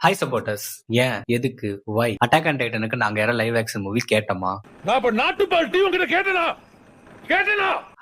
High supporters ஏன் எதுக்கு? வை attack and டைட்டனுக்கு நாங்க யாரும் லைவ் ஆக்ஷன் மூவி கேட்டோமா? நான் இப்ப நாட்டுப்பால் டீ உங்ககிட்ட கேட்டனா?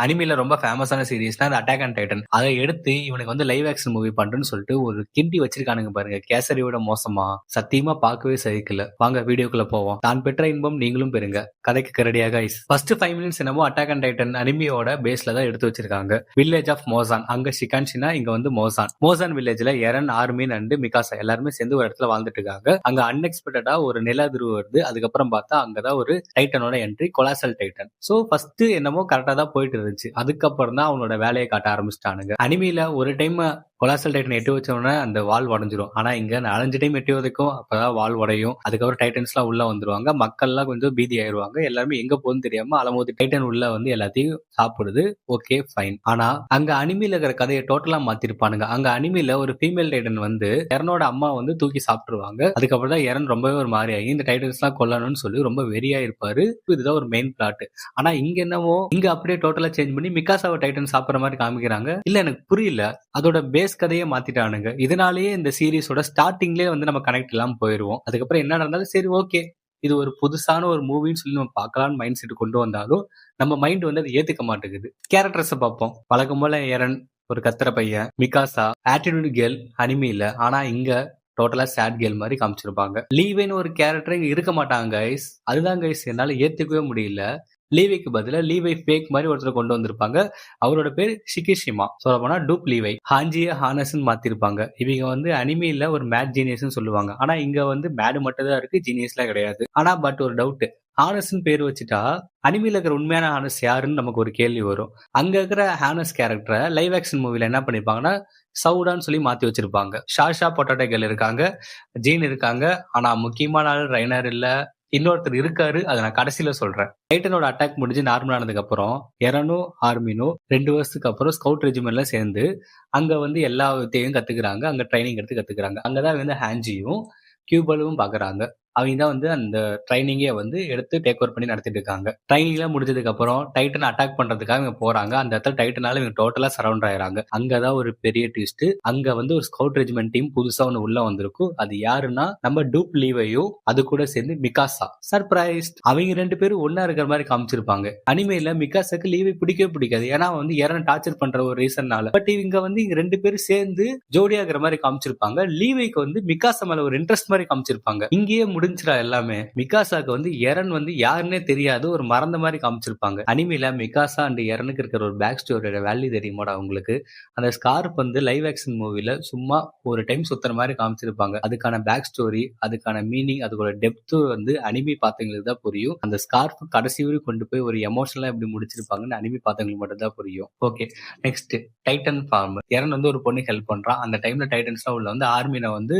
அனிமில ரொம்ப ஃபேமஸான சீரிஸ்னா அந்த அட்டாக் அண்ட் டைட்டன் அதை எடுத்து இவனுக்கு வந்து லைவ் ஆக்ஷன் மூவி பண்றேன்னு சொல்லிட்டு ஒரு கிண்டி வச்சிருக்கானுங்க பாருங்க. கேசரியோட மோசமா சத்தியமா பார்க்கவே சகிக்கல. வாங்க வீடியோக்குள்ள போவோம். தான் பெற்ற இன்பம் நீங்களும் பெறுங்க. கதைக்கு கரடியாக ஐஸ் ஃபர்ஸ்ட் ஃபைவ் மினிட்ஸ் என்னமோ அட்டாக் அண்ட் டைட்டன் அனிமியோட பேஸ்ல தான் எடுத்து வச்சிருக்காங்க. வில்லேஜ் ஆஃப் மோசான் அங்க ஷிகான்ஷினா இங்க வந்து மோசான் மோசான் வில்லேஜ்ல எரன் ஆர்மின் அண்ட் மிகாசா எல்லாருமே சேர்ந்து ஒரு இடத்துல வாழ்ந்துட்டு இருக்காங்க. அங்க அன்எக்ஸ்பெக்டடா ஒரு நிலாதிரு வருது. அதுக்கப்புறம் பார்த்தா அங்கதான் ஒரு டைட்டனோட entry colossal titan so first என்னமோ கரெக்டாக தான் போயிட்டு இருந்துச்சு. அதுக்கப்புறம் தான் அவனோட வேலையை காட்ட ஆரம்பிச்சிட்டானுங்க. அனிமையில ஒரு டைம் கொலாசல் டைட்டன் எட்டி வச்சோடனே அந்த வால் உடஞ்சிரும். ஆனா இங்க நாலஞ்சு டைம் எட்டி வதைக்கும் அப்பதான் வால் உடையும். அதுக்கப்புறம் டைட்டன்ஸ் எல்லாம் உள்ள வந்துருவாங்க. மக்கள் எல்லாம் கொஞ்சம் பீதி ஆயிருவாங்க. எல்லாருமே எங்க போகுதுன்னு தெரியாம அலமோது டைட்டன் உள்ள வந்து எல்லாத்தையும் சாப்பிடுது. Okay fine. ஆனா அங்க அனிமில இருக்கிற கதையை டோட்டலா மாத்திருப்பானுங்க. அங்க அனிமில ஒரு ஃபீமேல் டைட்டன் வந்து எரனோட அம்மா வந்து தூக்கி சாப்பிட்டுருவாங்க. அதுக்கப்புறம் தான் எரன் ரொம்பவே ஒரு மாதிரி ஆகி இந்த டைட்டன்ஸ் எல்லாம் கொல்லணும்னு சொல்லி ரொம்ப வெறியா இருப்பாரு. இதுதான் ஒரு மெயின் பிளாட் ஆனா இங்க என்னவோ இங்க அப்படியே டோட்டலா சேஞ்ச் பண்ணி மிகாசாவை டைட்டன் சாப்பிடுற மாதிரி காமிக்கிறாங்க. இல்ல எனக்கு புரியல. அதோட பேஸ் கதையே மாத்திட்டானுங்க. இதனாலேயே இந்த சீரீஸோட ஸ்டார்டிங்லேயே வந்து நம்ம கனெக்ட் இல்லாம போயிடுவோம் அதுக்கப்புறம் என்ன நடந்தாலும் சரி ஓகே. இது ஒரு புதுசான ஒரு மூவின்னு சொல்லி நம்ம பார்க்கலாம்னு மைண்ட் செட் கொண்டு வந்தாலும் நம்ம மைண்ட் வந்து அதை ஏத்துக்க மாட்டேங்குது. கேரக்டர்ஸை பார்ப்போம். வழக்கம் போல ஏரன் ஒரு கத்திர பையன் மிகாசா ஆட்டிடியூட் கேர்ள் அனிமில ஆனா இங்க டோட்டலா சேட் கேர்ள் மாதிரி காமிச்சிருப்பாங்க. லீவேன்னு ஒரு கேரக்டர் இங்க இருக்க மாட்டாங்க கைஸ் அதுதான் கைஸ் என்னால ஏத்துக்கவே முடியல. லீவைக்கு பதிலாக லீவை ஃபேக் மாதிரி ஒருத்தர் கொண்டு வந்திருப்பாங்க. அவரோட பேர் ஷிகிஷிமா சொல்ல போனா டூப் லீவை. ஹாஞ்சிய ஹானஸ்ன்னு மாத்திருப்பாங்க. இவங்க வந்து அனிமையில ஒரு மேட் ஜீனியஸ்னு சொல்லுவாங்க. ஆனா இங்க வந்து மேடு மட்டும் தான் இருக்கு ஜீனியஸ்லாம் கிடையாது. ஆனா பட் ஒரு டவுட் ஹானஸ்ன்னு பேர் வச்சுட்டா அனிமையில இருக்கிற உண்மையான ஹானஸ் யாருன்னு நமக்கு ஒரு கேள்வி வரும். அங்க இருக்கிற ஹானஸ் கேரக்டரை லைவ் ஆக்ஷன் மூவில என்ன பண்ணிருப்பாங்கன்னா சவுடான்னு சொல்லி மாத்தி வச்சிருப்பாங்க. ஷாஷா பொட்டாட்டோகள் இருக்காங்க ஜீன் இருக்காங்க. ஆனா முக்கியமான ஆள் ரைனர் இல்லை இன்னொருத்தர் இருக்காரு அதை நான் கடைசியில சொல்றேன். டைட்டனோட அட்டாக் முடிஞ்சு நார்மல் ஆனதுக்கு அப்புறம் எரனோ ஆர்மினும் ரெண்டு வருஷத்துக்கு அப்புறம் ஸ்கவுட் ரெஜிமெண்ட்ல சேர்ந்து அங்க வந்து எல்லா வித்தையும் கத்துக்கிறாங்க அங்க ட்ரைனிங் எடுத்து கத்துக்கிறாங்க. அங்கதான் வந்து ஹாஞ்சியும் கியூபலும் பாக்குறாங்க. அவங்க தான் வந்து அந்த ட்ரைனிங்கே வந்து எடுத்து டேக் ஓவர் பண்ணி நடத்திட்டு இருக்காங்க. ட்ரைனிங்லாம் முடிஞ்சதுக்கு அப்புறம் டைட்டன் அட்டாக் பண்றதுக்காக இவங்க போறாங்க. அந்த இடத்துல டைட்டனால இவங்க டோட்டலா சரவுண்ட் ஆயிராங்க அங்கதான் ஒரு பெரிய ட்விஸ்ட் அங்க வந்து ஒரு ஸ்கவுட் ரெஜிமெண்ட் டீம் புதுசா ஒன்று உள்ள வந்திருக்கும். அது யாருன்னா நம்ம டூப் லீவையும் அது கூட சேர்ந்து மிகாசா சர்ப்ரைஸ் அவங்க ரெண்டு பேரும் ஒன்னா இருக்கிற மாதிரி காமிச்சிருப்பாங்க. அனிமையில மிகாசாக்கு லீவை பிடிக்கவே பிடிக்காது. ஏன்னா வந்து யாரும் டார்ச்சர் பண்ற ஒரு ரீசன்னால பட் இவங்க வந்து இங்க ரெண்டு பேரும் சேர்ந்து ஜோடியாகிற மாதிரி காமிச்சிருப்பாங்க. லீவைக்கு வந்து மிகாசா மேல ஒரு இன்ட்ரெஸ்ட் மாதிரி காமிச்சிருப்பாங்க. இங்கேயே முடி முடிஞ்சிடா எல்லாமே. மிகாசாக்கு வந்து எரன் வந்து யாருன்னே தெரியாது. ஒரு மறந்த மாதிரி காமிச்சிருப்பாங்க. அனிமையில மிகாசா அண்ட் எரனுக்கு இருக்கிற ஒரு பேக் ஸ்டோரியோட வேல்யூ தெரியுமாடா உங்களுக்கு? அந்த ஸ்கார்ப் வந்து லைவ் ஆக்ஷன் மூவில சும்மா ஒரு டைம் சுத்துற மாதிரி காமிச்சிருப்பாங்க. அதுக்கான பேக் ஸ்டோரி அதுக்கான மீனிங் அதுக்கோட டெப்த் வந்து அனிமி பார்த்தவங்களுக்கு தான் புரியும். அந்த ஸ்கார்ப் கடைசி வரை கொண்டு போய் ஒரு எமோஷனலா எப்படி முடிச்சிருப்பாங்கன்னு அனிமி பார்த்தவங்களுக்கு மட்டும் தான் புரியும். Okay next titan form Eren வந்து ஒரு பொண்ணு ஹெல்ப் பண்றான். அந்த டைம்ல டைட்டன்ஸ்லாம் உள்ள வந்து ஆர்மியில வந்து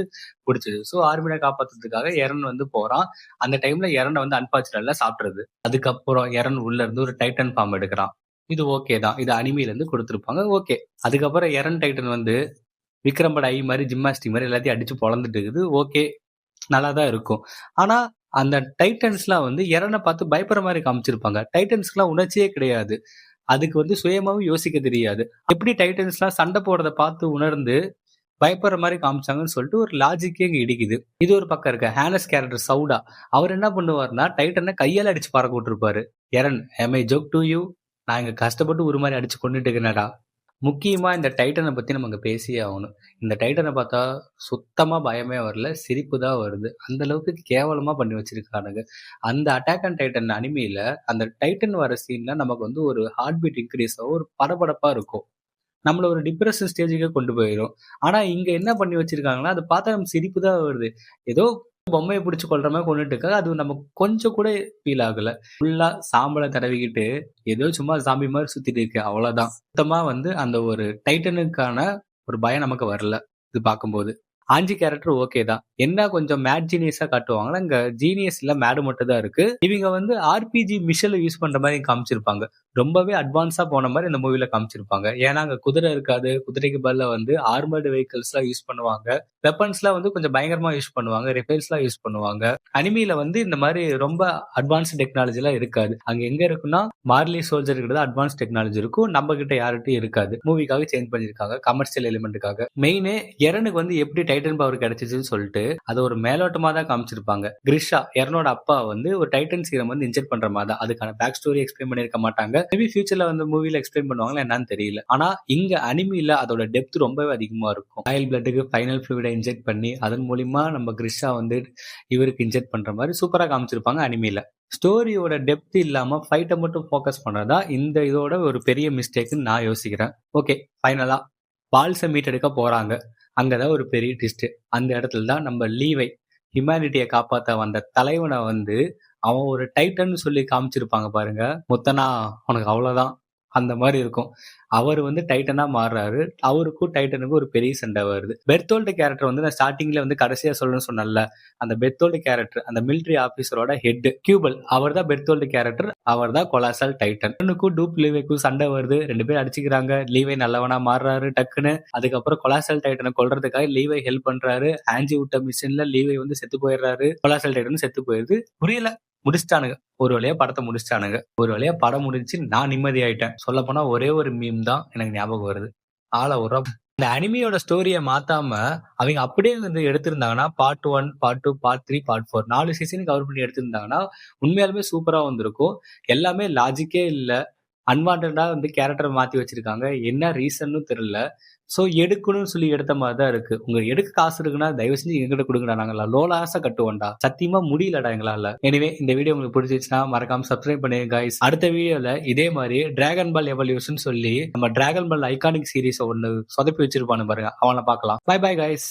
பிடிச்சது ஸோ ஆர்மியை காப்பாத்துறதுக்காக எரன் வந்து போறான். அந்த டைம்ல எரனை வந்து அன்பாச்சுரல்ல சாப்பிடுறது. அதுக்கப்புறம் எரன் உள்ள இருந்து ஒரு டைட்டன் ஃபார்ம் எடுக்கிறான். இது ஓகே தான். இது அனிமையில இருந்து கொடுத்துருப்பாங்க. ஓகே அதுக்கப்புறம் எரன் டைட்டன் வந்து விக்ரம்பட ஐ மாதிரி ஜிம்னாஸ்டிக் மாதிரி எல்லாத்தையும் அடிச்சு பொழந்துட்டு இருக்குது. ஓகே நல்லா தான் இருக்கும். ஆனா அந்த டைட்டன்ஸ்லாம் வந்து எரனை பார்த்து பயப்படுற மாதிரி காமிச்சிருப்பாங்க. டைட்டன்ஸ்க்குலாம் உணர்ச்சியே கிடையாது. அதுக்கு வந்து சுயமாவும் யோசிக்க தெரியாது. எப்படி டைட்டன்ஸ்லாம் சண்டை போடுறத பார்த்து உணர்ந்து பயப்படுற மாதிரி காமிச்சாங்கன்னு சொல்லிட்டு ஒரு லாஜிக்கே இங்க இடிக்குது. இது ஒரு பக்கம் இருக்க ஹேனஸ் கேரக்டர் சவுடா அவர் என்ன பண்ணுவார்னா டைட்டனை கையால அடிச்சு பறக்க விட்டுருப்பாரு Eren am I joke to you நான் இங்க கஷ்டப்பட்டு ஒரு மாதிரி அடிச்சு கொண்டுட்டு இருக்கேனடா. முக்கியமா இந்த டைட்டனை பத்தி நம்ம பேசியே ஆகணும். இந்த டைட்டனை பார்த்தா சுத்தமா பயமே வரல சிரிப்பு தான் வருது. அந்த அளவுக்கு கேவலமா பண்ணி வச்சிருக்கானுங்க. அந்த அட்டாக் அண்ட் டைட்டன் அனிமையில அந்த டைட்டன் வர சீன்ல நமக்கு வந்து ஒரு ஹார்ட் பீட் இன்க்ரீஸ் ஆகும் ஒரு படபடப்பா இருக்கும். நம்மள ஒரு டிப்ரெஷன் ஸ்டேஜுக்கே கொண்டு போயிடும் ஆனா இங்க என்ன பண்ணி வச்சிருக்காங்கன்னா அதை பார்த்தா நம்ம சிரிப்பு தான் வருது. ஏதோ பொம்மையை பிடிச்சி கொள்ற மாதிரி கொண்டுட்டு இருக்கா அது நம்ம கொஞ்சம் கூட ஃபீல் ஆகல. ஃபுல்லா சாம்பலை தடவிக்கிட்டு ஏதோ சும்மா சாமி மாதிரி சுத்திட்டு இருக்கு. அவ்வளவுதான். சுத்தமா வந்து அந்த ஒரு டைட்டனுக்கான ஒரு பயம் நமக்கு வரல. இது பார்க்கும்போது. ஆஞ்சி கேரக்டர் ஓகே தான். என்ன கொஞ்சம் மேட் ஜீனியஸா காட்டுவாங்கன்னா இங்க ஜீனியஸ் இல்ல மேடு மட்டும் தான் இருக்கு. இவங்க வந்து ஆர்பிஜி மிஷல் யூஸ் பண்ற மாதிரி காமிச்சிருப்பாங்க. ரொம்பவே அட்வான்ஸா போன மாதிரி இந்த மூவில காமிச்சிருப்பாங்க. ஏன்னா அங்க குதிரை இருக்காது. குதிரைக்கு பதில் வந்து ஆர்மர்டு வெஹிக்கிள்ஸ் எல்லாம் யூஸ் பண்ணுவாங்க. வெப்பன்ஸ் எல்லாம் வந்து கொஞ்சம் பயங்கரமா யூஸ் பண்ணுவாங்க. ரிப்பேர்ஸ் எல்லாம் யூஸ் பண்ணுவாங்க. அனிமியில் வந்து இந்த மாதிரி ரொம்ப அட்வான்ஸ் டெக்னாலஜி எல்லாம் இருக்காது. அங்க எங்க இருக்குன்னா மார்லி சோல்ஜர் கிட்ட தான் அட்வான்ஸ் டெக்னாலஜி இருக்கும். நம்ம கிட்ட யார்கிட்டயும் இருக்காது. மூவிக்காக சேஞ்ச் பண்ணிருக்காங்க கமர்ஷியல் எலிமெண்ட்டுக்காக மெயினே எரனுக்கு வந்து எப்படி டைட்டன் பவர் கிடைச்சிச்சுன்னு சொல்லிட்டு அது ஒரு மேலோட்டமா தான் காமிச்சிருப்பாங்க. கிரிஷா எரனோட அப்பா வந்து ஒரு டைட்டன் சீரம் வந்து இன்ஜெக்ட் பண்ற மாதிரி தான். அதுக்கான பேக் ஸ்டோரி எக்ஸ்பிளைன் பண்ணிருக்க மாட்டாங்க. மேபி ஃபியூச்சர்ல வந்து மூவில எக்ஸ்பிளைன் பண்ணுவாங்களா என்னன்னு தெரியல. ஆனா இங்க அனிமில அதோட டெப்த் ரொம்பவே அதிகமா இருக்கும். ஆயில் பிளட்டுக்கு ஃபைனல் ஃபிளூவிட இன்ஜெக்ட் பண்ணி அதன் மூலியமா நம்ம கிரிஷா வந்து இவருக்கு இன்ஜெக்ட் பண்ற மாதிரி சூப்பரா காமிச்சிருப்பாங்க அனிமில. ஸ்டோரியோட டெப்த் இல்லாம ஃபைட்டை மட்டும் ஃபோக்கஸ் பண்றதா இந்த இதோட ஒரு பெரிய மிஸ்டேக்னு நான் யோசிக்கிறேன். ஓகே ஃபைனலா பால்ஸை மீட் எடுக்க போறாங்க. அங்கதான் ஒரு பெரிய ட்விஸ்ட் அந்த இடத்துல தான் நம்ம லீவை ஹியூமனிட்டியை காப்பாற்ற வந்த தலைவனை வந்து அவன் ஒரு டைட்டன் சொல்லி காமிச்சிருப்பாங்க பாருங்க. முத்தனா உனக்கு அவ்வளவுதான். அந்த மாதிரி இருக்கும். அவர் வந்து டைட்டனா மாறுறாரு. அவருக்கும் டைட்டனுக்கும் ஒரு பெரிய சண்டை வருது. பெர்த்தோல்டு கேரக்டர் வந்து நான் ஸ்டார்டிங்ல வந்து கடைசியா சொல்லணும்னு சொன்னல அந்த பெர்த்தோல்டு கேரக்டர் அந்த மிலிட்டரி ஆபீசரோட ஹெட் கியூபல் அவர் தான் பெர்த்தோல்டு கேரக்டர் அவர் தான் கொலாசல் டைட்டன். இன்னுக்கும் டூப் லீவைக்கும் சண்டை வருது. ரெண்டு பேரும் அடிச்சுக்கிறாங்க. லீவை நல்லவனா மாறுறாரு டக்குன்னு. அதுக்கப்புறம் கொலாசல் டைட்டனை கொள்றதுக்காக லீவை ஹெல்ப் பண்றாரு. ஆஞ்சி விட்ட மிஷின்ல லீவை வந்து செத்து போயிடுறாரு. கொலாசல் டைட்டன் செத்து போயிருது. புரியல. முடிச்சிட்டானுங்க. ஒரு வழியா படத்தை முடிச்சிட்டானுங்க. ஒரு வழியா படம் முடிஞ்சு நான் நிம்மதி ஆயிட்டேன் சொல்ல போனா ஒரே ஒரு மீம் தான் எனக்கு ஞாபகம் வருது. ஆள ஒரு இந்த அனிமியோட ஸ்டோரியை மாத்தாம அவங்க அப்படியே வந்து எடுத்திருந்தாங்கன்னா part one part two part three part four நாலு சீசனுக்கு கவர் பண்ணி எடுத்திருந்தாங்கன்னா உண்மையாலுமே சூப்பரா வந்திருக்கும். எல்லாமே லாஜிக்கே இல்லை. அன்வான்டா வந்து கேரக்டர் மாத்தி வச்சிருக்காங்க. என்ன ரீசன்னு தெரியல. ஸோ எடுக்கணும்னு சொல்லி எடுத்த மாதிரி தான் இருக்கு. உங்க எடுக்க காசு இருக்குன்னா தயவு செஞ்சு எங்கிட்ட கொடுங்கடா. நாங்களா லோலாசா கட்டுவோம்டா. சத்தியமா முடியலடா எங்களால. எனிவே இந்த வீடியோ உங்களுக்கு பிடிச்சிச்சுன்னா மறக்காம சப்ஸ்கிரைப் பண்ணுங்க கைஸ் அடுத்த வீடியோல இதே மாதிரி டிராகன் பால் எவல்யூஷன் சொல்லி நம்ம டிராகன் பால் ஐகானிக் சீரிஸ் ஒன்னு சொதப்பி வச்சிருப்பானு பாருங்க. அவனை பார்க்கலாம். By bye guys